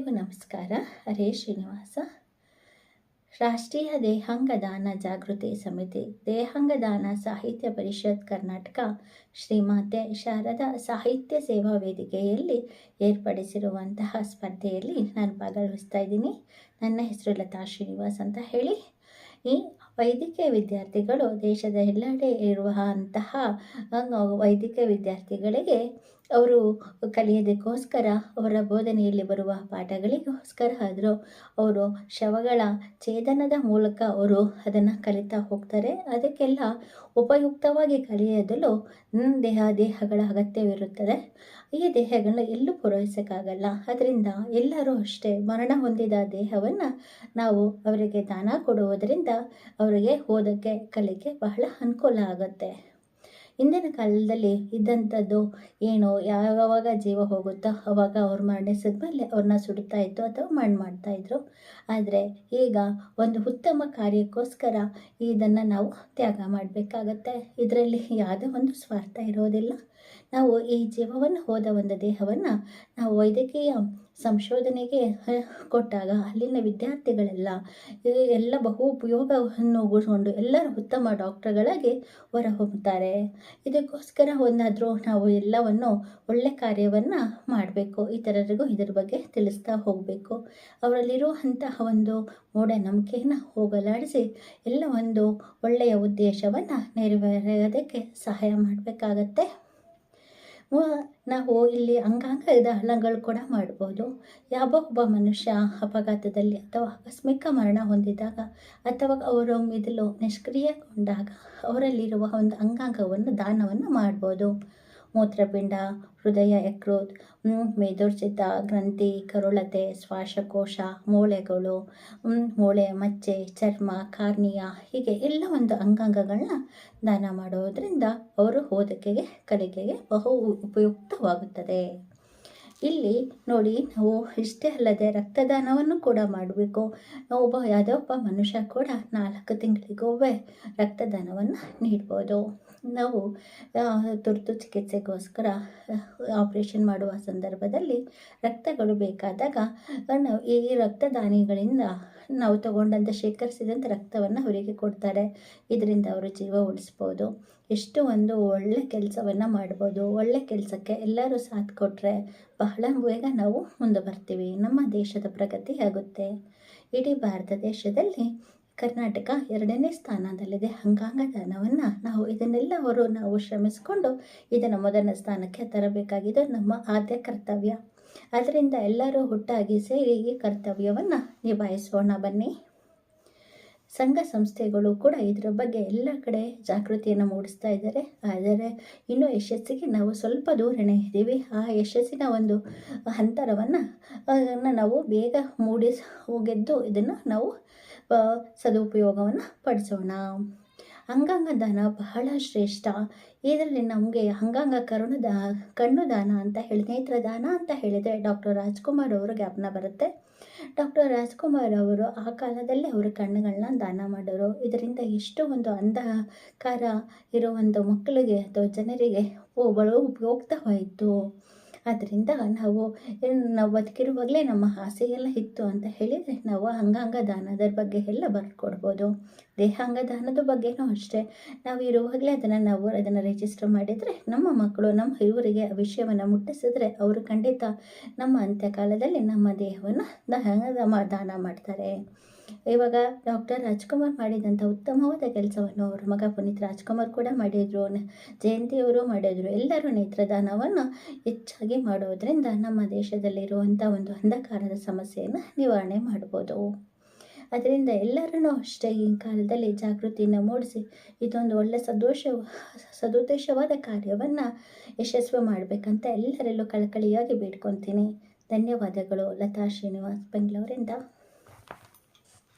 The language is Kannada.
ಎಲ್ಲರಿಗೂ ನಮಸ್ಕಾರ. ಹರೇ ಶ್ರೀನಿವಾಸ. ರಾಷ್ಟ್ರೀಯ ದೇಹಾಂಗ ದಾನ ಜಾಗೃತಿ ಸಮಿತಿ ದೇಹಾಂಗ ದಾನ ಸಾಹಿತ್ಯ ಪರಿಷತ್ ಕರ್ನಾಟಕ, ಶ್ರೀಮಾತೆ ಶಾರದಾ ಸಾಹಿತ್ಯ ಸೇವಾ ವೇದಿಕೆಯಲ್ಲಿ ಏರ್ಪಡಿಸಿರುವಂತಹ ಸ್ಪರ್ಧೆಯಲ್ಲಿ ನಾನು ಭಾಗವಹಿಸ್ತಾ ಇದ್ದೀನಿ. ನನ್ನ ಹೆಸರು ಲತಾ ಶ್ರೀನಿವಾಸ್ ಅಂತ ಹೇಳಿ. ಈ ವೈದ್ಯಕೀಯ ವಿದ್ಯಾರ್ಥಿಗಳು ದೇಶದ ಎಲ್ಲೆಡೆ ಇರುವಂತಹ ವೈದ್ಯಕೀಯ ವಿದ್ಯಾರ್ಥಿಗಳಿಗೆ ಅವರು ಕಲಿಯೋದಕ್ಕೋಸ್ಕರ ಅವರ ಬೋಧನೆಯಲ್ಲಿ ಬರುವ ಪಾಠಗಳಿಗೋಸ್ಕರ ಆದರೂ ಅವರು ಶವಗಳ ಛೇದನದ ಮೂಲಕ ಅವರು ಅದನ್ನು ಕಲಿತಾ ಹೋಗ್ತಾರೆ. ಅದಕ್ಕೆಲ್ಲ ಉಪಯುಕ್ತವಾಗಿ ಕಲಿಯೋದಲು ದೇಹ, ದೇಹಗಳ ಅಗತ್ಯವಿರುತ್ತದೆ. ಈ ದೇಹಗಳನ್ನ ಎಲ್ಲೂ ಪೂರೈಸೋಕ್ಕಾಗಲ್ಲ. ಅದರಿಂದ ಎಲ್ಲರೂ ಅಷ್ಟೇ ಮರಣ ಹೊಂದಿದ ದೇಹವನ್ನು ನಾವು ಅವರಿಗೆ ದಾನ ಕೊಡುವುದರಿಂದ ಅವರಿಗೆ ಓದೋಕ್ಕೆ, ಕಲಿಕೆ ಬಹಳ ಅನುಕೂಲ ಆಗುತ್ತೆ. ಹಿಂದಿನ ಕಾಲದಲ್ಲಿ ಇದ್ದಂಥದ್ದು ಏನು? ಯಾವಾಗ ಜೀವ ಹೋಗುತ್ತೋ ಅವಾಗ ಅವ್ರ ಮರಣಿಸಿದ ಮೇಲೆ ಅವ್ರನ್ನ ಸುಡುತ್ತಾ ಇತ್ತು ಅಥವಾ ಮಣ್ಣು ಮಾಡ್ತಾಯಿದ್ರು ಆದರೆ ಈಗ ಒಂದು ಉತ್ತಮ ಕಾರ್ಯಕ್ಕೋಸ್ಕರ ಇದನ್ನು ನಾವು ತ್ಯಾಗ ಮಾಡಬೇಕಾಗತ್ತೆ. ಇದರಲ್ಲಿ ಯಾವುದೇ ಒಂದು ಸ್ವಾರ್ಥ ಇರೋದಿಲ್ಲ. ನಾವು ಈ ಜೀವವನ್ನು ಹೋದ ಒಂದು ದೇಹವನ್ನು ನಾವು ವೈದ್ಯಕೀಯ ಸಂಶೋಧನೆಗೆ ಕೊಟ್ಟಾಗ ಅಲ್ಲಿನ ವಿದ್ಯಾರ್ಥಿಗಳೆಲ್ಲ ಎಲ್ಲ ಬಹು ಉಪಯೋಗವನ್ನು ಉಳಿಸ್ಕೊಂಡು ಎಲ್ಲರೂ ಉತ್ತಮ ಡಾಕ್ಟರ್ಗಳಾಗಿ ಹೊರಹೊಮ್ಮುತ್ತಾರೆ. ಇದಕ್ಕೋಸ್ಕರ ಒಂದಾದರೂ ನಾವು ಎಲ್ಲವನ್ನು ಒಳ್ಳೆ ಕಾರ್ಯವನ್ನು ಮಾಡಬೇಕು. ಇತರರಿಗೂ ಇದರ ಬಗ್ಗೆ ತಿಳಿಸ್ತಾ ಹೋಗಬೇಕು. ಅವರಲ್ಲಿರುವಂತಹ ಒಂದು ಮೂಢನಂಬಿಕೆಯನ್ನು ಹೋಗಲಾಡಿಸಿ ಎಲ್ಲ ಒಂದು ಒಳ್ಳೆಯ ಉದ್ದೇಶವನ್ನು ನೆರವೇರೋದಕ್ಕೆ ಸಹಾಯ ಮಾಡಬೇಕಾಗತ್ತೆ. ನಾವು ಇಲ್ಲಿ ಅಂಗಾಂಗ ದಾನಗಳು ಕೂಡ ಮಾಡ್ಬೋದು. ಯಾವ ಒಬ್ಬ ಮನುಷ್ಯ ಅಪಘಾತದಲ್ಲಿ ಅಥವಾ ಆಕಸ್ಮಿಕ ಮರಣ ಹೊಂದಿದಾಗ ಅಥವಾ ಅವರು ಮಿದಲು ನಿಷ್ಕ್ರಿಯಗೊಂಡಾಗ ಅವರಲ್ಲಿರುವ ಒಂದು ಅಂಗಾಂಗವನ್ನು ದಾನವನ್ನು ಮಾಡ್ಬೋದು. ಮೂತ್ರಪಿಂಡ, ಹೃದಯ ಯಕೃತ್ ಮೇದೋರ್ಜಿತ ಗ್ರಂಥಿ, ಕರುಳತೆ, ಶ್ವಾಸಕೋಶ, ಮೂಳೆಗಳು ಮೂಳೆ, ಮಚ್ಚೆ, ಚರ್ಮ, ಕಾರ್ನಿಯ ಹೀಗೆ ಎಲ್ಲ ಒಂದು ಅಂಗಾಂಗಗಳನ್ನ ದಾನ ಮಾಡೋದರಿಂದ ಅವರು ಓದಕೆಗೆ, ಕಲಿಕೆಗೆ ಬಹು ಉಪಯುಕ್ತವಾಗುತ್ತದೆ. ಇಲ್ಲಿ ನೋಡಿ, ನಾವು ಇಷ್ಟೇ ಅಲ್ಲದೆ ರಕ್ತದಾನವನ್ನು ಕೂಡ ಮಾಡಬೇಕು. ಒಬ್ಬ ಯಾವುದೋ ಒಬ್ಬ ಮನುಷ್ಯ ಕೂಡ ನಾಲ್ಕು ತಿಂಗಳಿಗೊಬ್ಬೆ ರಕ್ತದಾನವನ್ನು ನೀಡ್ಬೋದು. ನಾವು ತುರ್ತು ಚಿಕಿತ್ಸೆಗೋಸ್ಕರ ಆಪ್ರೇಷನ್ ಮಾಡುವ ಸಂದರ್ಭದಲ್ಲಿ ರಕ್ತಗಳು ಬೇಕಾದಾಗ ನಾವು ಈ ರಕ್ತದಾನಿಗಳಿಂದ ನಾವು ತಗೊಂಡಂಥ ಶೇಖರಿಸಿದಂಥ ರಕ್ತವನ್ನು ಅವರಿಗೆ ಕೊಡ್ತಾರೆ. ಇದರಿಂದ ಅವರು ಜೀವ ಉಳಿಸ್ಬೋದು. ಎಷ್ಟು ಒಂದು ಒಳ್ಳೆ ಕೆಲಸವನ್ನು ಮಾಡ್ಬೋದು. ಒಳ್ಳೆ ಕೆಲಸಕ್ಕೆ ಎಲ್ಲರೂ ಸಾಥ್ ಕೊಟ್ಟರೆ ಬಹಳ ಬೇಗ ನಾವು ಮುಂದೆ ಬರ್ತೀವಿ. ನಮ್ಮ ದೇಶದ ಪ್ರಗತಿ ಆಗುತ್ತೆ ಇಡೀ ಭಾರತ ದೇಶದಲ್ಲಿ ಕರ್ನಾಟಕ ಎರಡನೇ ಸ್ಥಾನದಲ್ಲಿದೆ. ಅಂಗಾಂಗ ದಾನವನ್ನು ನಾವು ಇದನ್ನೆಲ್ಲವರು ನಾವು ಶ್ರಮಿಸಿಕೊಂಡು ಇದನ್ನು ಮೊದಲನೇ ಸ್ಥಾನಕ್ಕೆ ತರಬೇಕಾಗಿದೆ ನಮ್ಮ ಆದ್ಯ ಕರ್ತವ್ಯ. ಅದರಿಂದ ಎಲ್ಲರೂ ಹುಟ್ಟಾಗಿ ಸೇರಿ ಈ ಕರ್ತವ್ಯವನ್ನು ನಿಭಾಯಿಸೋಣ ಬನ್ನಿ. ಸಂಘ ಸಂಸ್ಥೆಗಳು ಕೂಡ ಇದರ ಬಗ್ಗೆ ಎಲ್ಲ ಕಡೆ ಜಾಗೃತಿಯನ್ನು ಮೂಡಿಸ್ತಾ ಇದ್ದಾರೆ. ಆದರೆ ಇನ್ನೂ ಯಶಸ್ಸಿಗೆ ನಾವು ಸ್ವಲ್ಪ ದೂರನೇ ಇದ್ದೀವಿ. ಆ ಯಶಸ್ಸಿನ ಒಂದು ಅಂತರವನ್ನು ನಾವು ಬೇಗ ಮೂಡಿಸ್ ಗೆದ್ದು ಇದನ್ನು ನಾವು ಸದುಪಯೋಗವನ್ನು ಪಡಿಸೋಣ. ಅಂಗಾಂಗ ದಾನ ಬಹಳ ಶ್ರೇಷ್ಠ. ಇದರಲ್ಲಿ ನಮಗೆ ಅಂಗಾಂಗ ಕರುಣ ದಾ ಕಣ್ಣು ದಾನ ಅಂತ ಹೇಳಿ, ನೇತ್ರ ದಾನ ಅಂತ ಹೇಳಿದರೆ ಡಾಕ್ಟರ್ ರಾಜ್ಕುಮಾರ್ ಅವರು ಜ್ಞಾಪನ ಬರುತ್ತೆ. ಡಾಕ್ಟರ್ ರಾಜ್ಕುಮಾರ್ ಅವರು ಆ ಕಾಲದಲ್ಲಿ ಅವರ ಕಣ್ಣುಗಳನ್ನ ದಾನ ಮಾಡೋರು ಇದರಿಂದ ಎಷ್ಟು ಒಂದು ಅಂಧಕಾರ ಇರೋ ಮಕ್ಕಳಿಗೆ ಅಥವಾ ಜನರಿಗೆ ಬಹಳ ಉಪಯುಕ್ತವಾಯಿತು. ಆದ್ದರಿಂದ ನಾವು ನಾವು ಬದುಕಿರುವಾಗಲೇ ನಮ್ಮ ಆಸೆಯೆಲ್ಲ ಇತ್ತು ಅಂತ ಹೇಳಿದರೆ ನಾವು ಅಂಗಾಂಗ ದಾನದ ಬಗ್ಗೆ ಎಲ್ಲ ಬರ್ಕೊಡ್ಬೋದು ದೇಹಾಂಗ ದಾನದ ಬಗ್ಗೆನೂ ಅಷ್ಟೇ. ನಾವು ಇರುವಾಗಲೇ ಅದನ್ನು ನಾವು ಅದನ್ನು ರಿಜಿಸ್ಟರ್ ಮಾಡಿದರೆ ನಮ್ಮ ಮಕ್ಕಳು ನಮ್ಮ ಇವರಿಗೆ ವಿಷಯವನ್ನು ಮುಟ್ಟಿಸಿದ್ರೆ ಅವರು ಖಂಡಿತ ನಮ್ಮ ಅಂತ್ಯಕಾಲದಲ್ಲಿ ನಮ್ಮ ದೇಹವನ್ನು ದಾನ ಮಾಡ್ತಾರೆ. ಇವಾಗ ಡಾಕ್ಟರ್ ರಾಜ್ಕುಮಾರ್ ಮಾಡಿದಂಥ ಉತ್ತಮವಾದ ಕೆಲಸವನ್ನು ಅವರ ಮಗ ಪುನೀತ್ ರಾಜ್ಕುಮಾರ್ ಕೂಡ ಮಾಡಿದರು. ಜಯಂತಿಯವರು ಮಾಡಿದರು. ಎಲ್ಲರೂ ನೇತ್ರದಾನವನ್ನು ಹೆಚ್ಚಾಗಿ ಮಾಡೋದರಿಂದ ನಮ್ಮ ದೇಶದಲ್ಲಿರುವಂಥ ಒಂದು ಅಂಧಕಾರದ ಸಮಸ್ಯೆಯನ್ನು ನಿವಾರಣೆ ಮಾಡ್ಬೋದು. ಅದರಿಂದ ಎಲ್ಲರನ್ನೂ ಅಷ್ಟೇ ಈ ಕಾಲದಲ್ಲಿ ಜಾಗೃತಿಯನ್ನು ಮೂಡಿಸಿ ಇದೊಂದು ಒಳ್ಳೆ ಸದೋಷ, ಸದುದ್ದೇಶವಾದ ಕಾರ್ಯವನ್ನು ಯಶಸ್ವಿ ಮಾಡಬೇಕಂತ ಎಲ್ಲರಲ್ಲೂ ಕಳಕಳಿಯಾಗಿ ಬೇಡ್ಕೊತೀನಿ. ಧನ್ಯವಾದಗಳು. ಲತಾ ಶ್ರೀನಿವಾಸ್ ಬೆಂಗಳೂರಿಂದ.